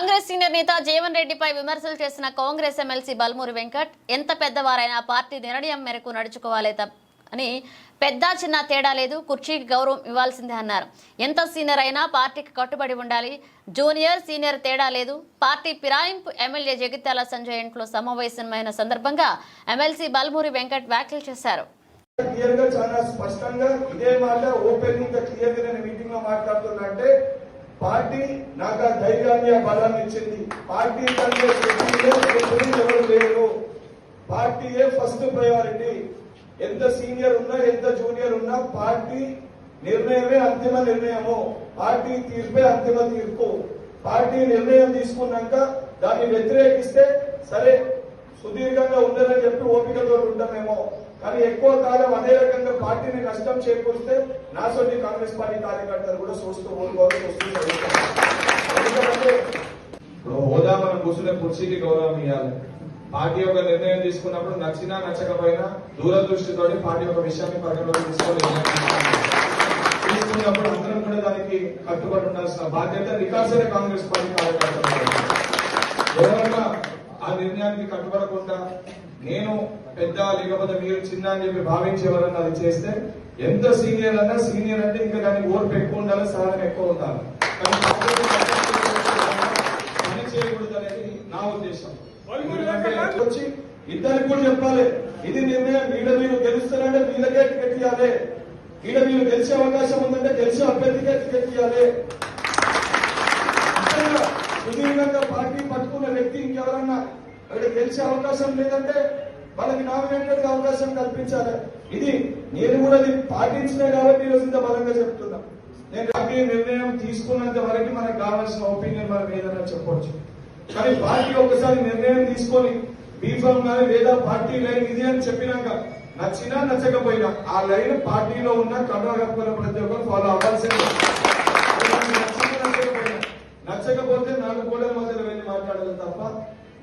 Congress senior నేత జీవన్ రెడ్డిపై విమర్శలు చేసిన కాంగ్రెస్ ఎమ్మెల్సీ బల్మూరి వెంకట్ ఎంత పెద్దవారైనా పార్టీ నిర్ణయం మేరకు నడుచుకోవాలి అని పెద్ద చిన్న తేడా లేదు కుర్చీకి గౌరవం ఇవ్వాల్సిందే అన్నారు. ఎంత సీనియర్ అయినా పార్టీకి కట్టుబడి ఉండాలి జూనియర్ సీనియర్ తేడా లేదు. పార్టీ పిరాయింపు ఎమ్మెల్యే జగిత్యాల సంజయ్ ఇంట్లో సమావేశమైన సందర్భంగా ఎమ్మెల్సీ బల్మూరి వెంకట్ వ్యాఖ్యలు చేశారు. క్లియర్గా చాలా స్పష్టంగా ఇదే మాట ఓపెన్గా క్లియర్గా నేను మీటింగ్లో మాట్లాడుతున్నా అంటే పార్టీ నాకు ఆ ధైర్యాన్ని ఆ బలాన్ని ఇచ్చింది. పార్టీ కంటే శక్తిలో ఎవరు లేరు. పార్టీయే ఫస్ట్ ప్రయారిటీ. ఎంత సీనియర్ ఉన్నా ఎంత జూనియర్ ఉన్నా పార్టీ నిర్ణయమే అంతిమ నిర్ణయము. పార్టీ తీర్పే అంతిమ తీర్పు. పార్టీ నిర్ణయం తీసుకున్నాక దాన్ని వ్యతిరేకిస్తే సరే సుదీర్ఘంగా ఉండదని చెప్పి ఓపికతో ఉంటామేమో. కానీ ఎక్కువ కాలం అదే రకంగా పార్టీని నష్టం చేకూరిస్తే నా కాంగ్రెస్ పార్టీ కార్యకర్తలు కూడా చూస్తూ ఓడిపోవాల్సి వస్తుంది ఎందుకంటే ఇప్పుడు హోదా మనం కూర్చునే కుర్చీకి గౌరవం ఇవ్వాలి. పార్టీ ఒక నిర్ణయం తీసుకున్నప్పుడు నచ్చినా నచ్చకపోయినా దూరదృష్టితో పార్టీ ఒక విషయాన్ని పరిగణలోకి తీసుకొని తీసుకున్నప్పుడు అందరం కూడా దానికి కట్టుబడి ఉండాల్సిన బాధ్యత రికార్సరే కాంగ్రెస్ పార్టీ కార్యకర్తలు. ఎవరన్నా ఆ నిర్ణయానికి కట్టుబడకుండా నేను పెద్ద లేకపోతే మీరు చిన్న అని చెప్పి భావించి అది చేస్తే ఎంత సీనియర్ అన్నా సీనియర్ అంటే ఇంకా దానికి ఓర్పు ఎక్కువ ఉండాలి సహనం ఎక్కువ ఉండాలి. పని చేయకూడదు అనేది నా ఉద్దేశం. వచ్చి ఇద్దరికి కూడా చెప్పాలి ఇది నిర్ణయం వీడ మీరు గెలుస్తారంటే వీళ్ళకే టికెట్ ఇవ్వాలి. వీడ మీరు గెలిచే అవకాశం ఉందంటే గెలిచే అభ్యర్థికే టికెట్ ఇవ్వాలి. సుదీర్ఘంగా పార్టీ పట్టుకున్న వ్యక్తి ఇంకెవరన్నా అక్కడ గెలిచే అవకాశం లేదంటే వాళ్ళకి నామినేటెడ్ అవకాశం కల్పించాలి. ఇది నేను కూడా ఇది పాటించినా కాబట్టి ఈరోజు ఇంత బలంగా చెప్తున్నా. నేను పార్టీ నిర్ణయం తీసుకున్నంత వరకు మనకు కావాల్సిన ఒపీనియన్ మనం ఏదైనా చెప్పొచ్చు. కానీ పార్టీ ఒకసారి నిర్ణయం తీసుకొని బీఫామ్ కానీ లేదా పార్టీ లైన్ ఇది అని చెప్పినాక నచ్చినా నచ్చకపోయినా ఆ లైన్ పార్టీలో ఉన్న కర్ణాటక ప్రతి ఒక్కరు ఫాలో అవ్వాల్సిందే నచ్చినా నచ్చకపోయినా నచ్చకపోతే నాకు కూడా మధ్యలో వెళ్ళి మాట్లాడాలి తప్ప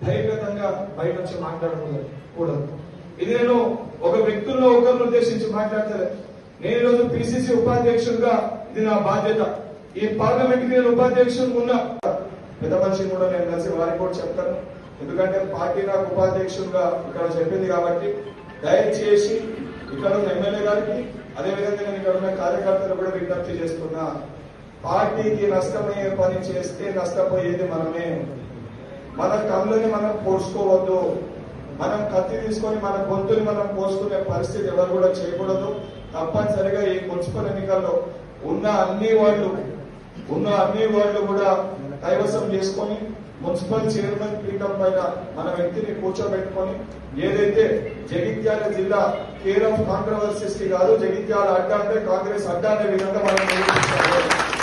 ధైర్యంగా బయట వచ్చి మాట్లాడకూడదు ఇది నేను ఒక వ్యక్తుల్లో ఒకరిని ఉద్దేశించి మాట్లాడతాను నేను ఈరోజు పిసిసి ఉపాధ్యక్షుడిగా ఇది నా బాధ్యత. ఈ పార్లమెంట్కి నేను ఉపాధ్యక్షుడు ఉన్నా. పెద్ద మనిషిని కూడా నేను కలిసి వారికి కూడా చెప్తాను. ఎందుకంటే పార్టీ నాకు ఉపాధ్యక్షుడిగా ఇక్కడ చెప్పింది కాబట్టి దయచేసి ఇక్కడ ఉన్న ఎమ్మెల్యే గారికి అదేవిధంగా నేను ఇక్కడ ఉన్న కార్యకర్తలు కూడా విజ్ఞప్తి చేస్తున్నా. పార్టీకి నష్టమయ్యే పని చేస్తే నష్టపోయేది మనమే. మన కళ్ళని మనం పోసుకోవద్దు. మనం కత్తి తీసుకొని మన గొంతుని మనం పోసుకునే పరిస్థితి ఎవరు కూడా చేయకూడదు. తప్పనిసరిగా ఈ మున్సిపల్ ఎన్నికల్లో ఉన్న అన్ని వాళ్ళు ఉన్న అన్ని వాళ్ళు కూడా కైవసం చేసుకొని మున్సిపల్ చైర్మన్ పీఠం పైన మన వ్యక్తిని కూర్చోబెట్టుకొని ఏదైతే జగిత్యాల జిల్లా కేర్ ఆఫ్ కాంట్రవర్సీస్కి కాదు జగిత్యాల అడ్డా అంటే కాంగ్రెస్ అడ్డా అనే విధంగా మనం